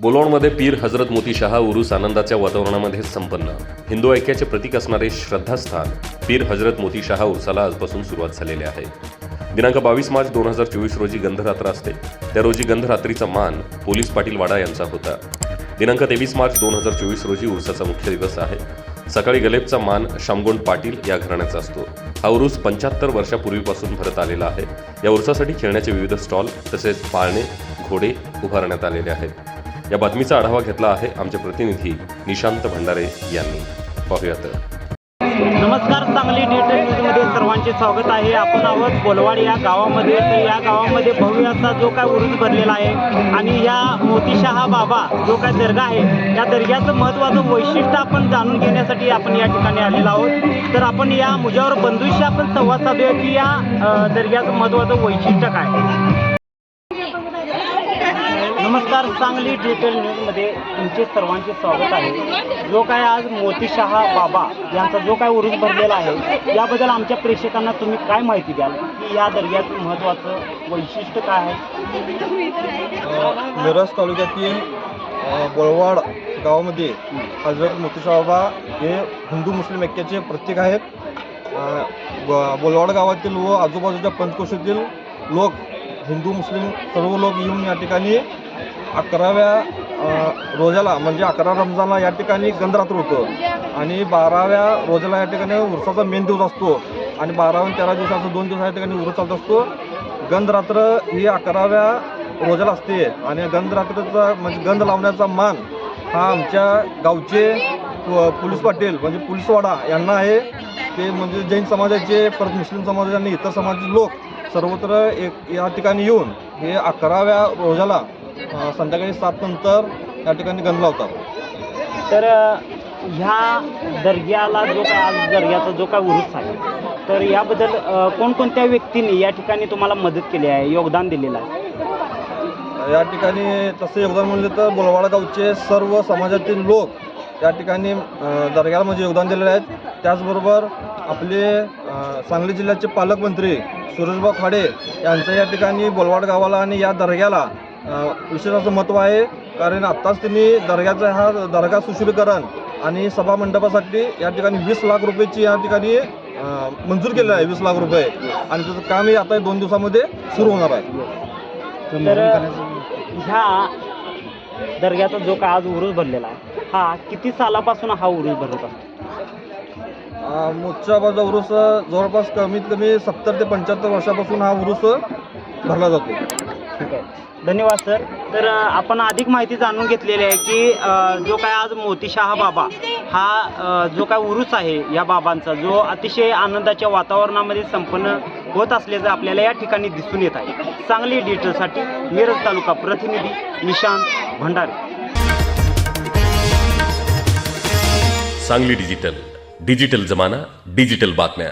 बोलवणमध्ये पीर हजरत मोती शहा उरुस आनंदाच्या वातावरणामध्ये संपन्न. हिंदू ऐक्याचे प्रतीक असणारे श्रद्धास्थान पीर हजरत मोती शहा उर्साला आजपासून सुरुवात झालेली आहे. दिनांक बावीस मार्च दोन हजार चोवीस रोजी गंधरात्र असते. त्या रोजी गंधरात्रीचा मान पोलीस पाटील वाडा यांचा होता. दिनांक तेवीस मार्च दोन हजार चोवीस रोजी उर्साचा मुख्य दिवस आहे. सकाळी गलेबचा मान शामगोंड पाटील या घराण्याचा असतो. हा उरूस पंच्याहत्तर वर्षापूर्वीपासून भरत आलेला आहे. या उर्सासाठी खेळण्याचे विविध स्टॉल तसेच पाळणे घोडे उभारण्यात आलेले आहेत. या बातमीचा आढावा घेतला आहे आमचे प्रतिनिधी निशांत भंडारे यांनी. पाहूयात नमस्कार सांगली डिजिटल न्यूजमध्ये सर्वांचे स्वागत आहे. आपण आहोत बोलवाड या गावामध्ये. तर या गावामध्ये भव्य असा जो काय उरूस भरलेला आहे आणि या मोतीशहा बाबा जो काय दर्गा आहे या दर्ग्याचं महत्त्वाचं वैशिष्ट्य आपण जाणून घेण्यासाठी आपण या ठिकाणी आलेलो आहोत. तर आपण या मुजावर बंधूशी आपण संवाद साधूया की या दर्ग्याचं महत्त्वाचं वैशिष्ट्य काय? मराठी डिजिटल न्यूजमध्ये तुमचे सर्वांचे स्वागत आहे. जो काय आज मोतीशहा बाबा यांचा जो काय उरूस भरलेला आहे याबद्दल आमच्या प्रेक्षकांना तुम्ही काय माहिती द्याल? की या दर्ग्याचं महत्त्वाचं वैशिष्ट्य काय आहे? मिरज तालुक्यातील बळवाड बोळवाड गावामध्ये हजरत मोतीसाबाबा हे हिंदू मुस्लिम ऐक्याचे प्रतीक आहेत. ब- बोलवाड गावातील व आजूबाजूच्या पंचकोशीतील लोक हिंदू मुस्लिम सर्व लोक येऊन या ठिकाणी अकराव्या रोजाला म्हणजे अकरा रमजानला या ठिकाणी गंधरात्र होतं. आणि बाराव्या रोजाला या ठिकाणी उरसाचा मेन दिवस असतो. आणि बाराव्या आणि तेरा दिवसाचा दोन दिवस या ठिकाणी उरूस चालत असतो. गंधरात्र ही अकराव्या रोजाला असते. आणि गंधरात्रचा म्हणजे गंध लावण्याचा मान हा आमच्या गावचे पोलीस पाटील म्हणजे पोलीसवाडा यांना आहे. ते म्हणजे जैन समाजाचे परत मुस्लिम समाजाचे आणि इतर समाजाचे लोक सर्वत्र एक या ठिकाणी येऊन हे अकराव्या रोजाला संध्याकाळी सात नंतर या ठिकाणी गंध लावतात. तर ह्या दर्ग्याला जो काय आज दर्ग्याचा जो काय उरूस आहे तर याबद्दल कोणकोणत्या व्यक्तींनी या ठिकाणी तुम्हाला मदत केली आहे योगदान दिलेलं आहे? या ठिकाणी तसं योगदान म्हणलं तर बोलवाड गावचे सर्व समाजातील लोक या ठिकाणी दर्ग्याला म्हणजे योगदान दिलेले आहेत. त्याचबरोबर आपले सांगली जिल्ह्याचे पालकमंत्री सुरेशभाऊ खाडे यांचं या ठिकाणी बोलवाड गावाला आणि या दर्ग्याला विशेष असं महत्त्व आहे कारण आत्ताच त्यांनी दर्ग्याचा हा दर्गा सुशोभीकरण आणि सभा मंडपासाठी या ठिकाणी वीस लाख रुपयाची या ठिकाणी मंजूर केलेलं आहे वीस लाख रुपये. आणि त्याचं कामही आता दोन दिवसामध्ये सुरू होणार आहे. तर ह्या दर्ग्याचा जो काय आज उरूस भरलेला आहे हा किती सालापासून हा उरूस भरत असतो? अ, मोठच्या बाजूचा उरूस जवळपास कमीत कमी सत्तर ते पंच्याहत्तर वर्षापासून हा उरूस भरला जातो. ठीक आहे. धन्यवाद सर. तर अ, आपण अधिक माहिती जाणून घेतलेली आहे की अ, जो काय आज मोतीशहा बाबा हा अ, जो काय उरूस आहे या बाबांचा जो अतिशय आनंदाच्या वातावरणामध्ये संपन्न होत असल्याचं आपल्याला या ठिकाणी दिसून येत आहे. चांगली डिजिटलसाठी मिरज तालुका प्रतिनिधी निशांत भंडारे. सांगली डिजिटल डिजिटल जमाना डिजिटल बातम्या.